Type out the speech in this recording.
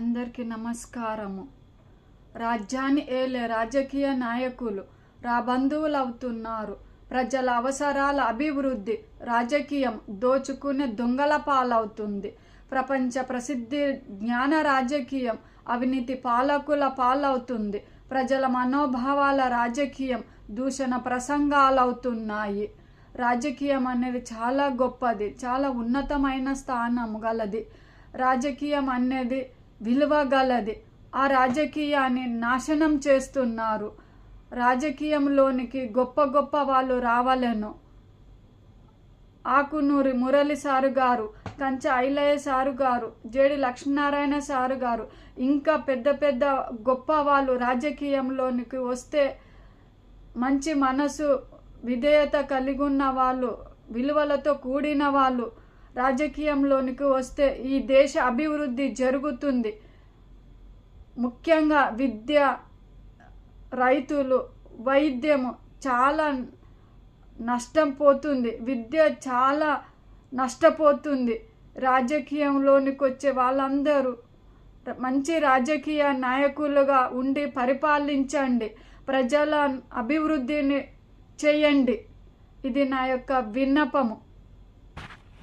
అందరికీ నమస్కారము. రాజ్యాన్ని ఏలే రాజకీయ నాయకులు రాబంధువులు అవుతున్నారు ప్రజల అవసరాల అభివృద్ధి రాజకీయం దోచుకునే దొంగల పాలవుతుంది. ప్రపంచ ప్రసిద్ధి జ్ఞాన రాజకీయం అవినీతి పాలకుల పాలవుతుంది. ప్రజల మనోభావాల రాజకీయం దూషణ ప్రసంగాలవుతున్నాయి. రాజకీయం అనేది చాలా గొప్పది చాలా ఉన్నతమైన స్థానం గలది. రాజకీయం అనేది విలువగలది. ఆ రాజకీయాన్ని నాశనం చేస్తున్నారు. రాజకీయంలోనికి గొప్ప గొప్ప వాళ్ళు రావాలను. ఆకునూరి మురళి సారు గారు కంచ ఐలయ్య సారు గారు జేడి లక్ష్మీనారాయణ సారు గారు ఇంకా పెద్ద పెద్ద గొప్ప వాళ్ళు రాజకీయంలోనికి వస్తే మంచి మనసు విధేయత కలిగి ఉన్న వాళ్ళు విలువలతో కూడిన వాళ్ళు రాజకీయంలోనికి వస్తే ఈ దేశ అభివృద్ధి జరుగుతుంది. ముఖ్యంగా విద్య రైతులు వైద్యము చాలా నష్టం పోతుంది. విద్య చాలా నష్టపోతుంది. రాజకీయంలోనికి వచ్చే వాళ్ళందరూ మంచి రాజకీయ నాయకులుగా ఉండి పరిపాలించండి. ప్రజల అభివృద్ధిని చేయండి. ఇది నా యొక్క విన్నపము.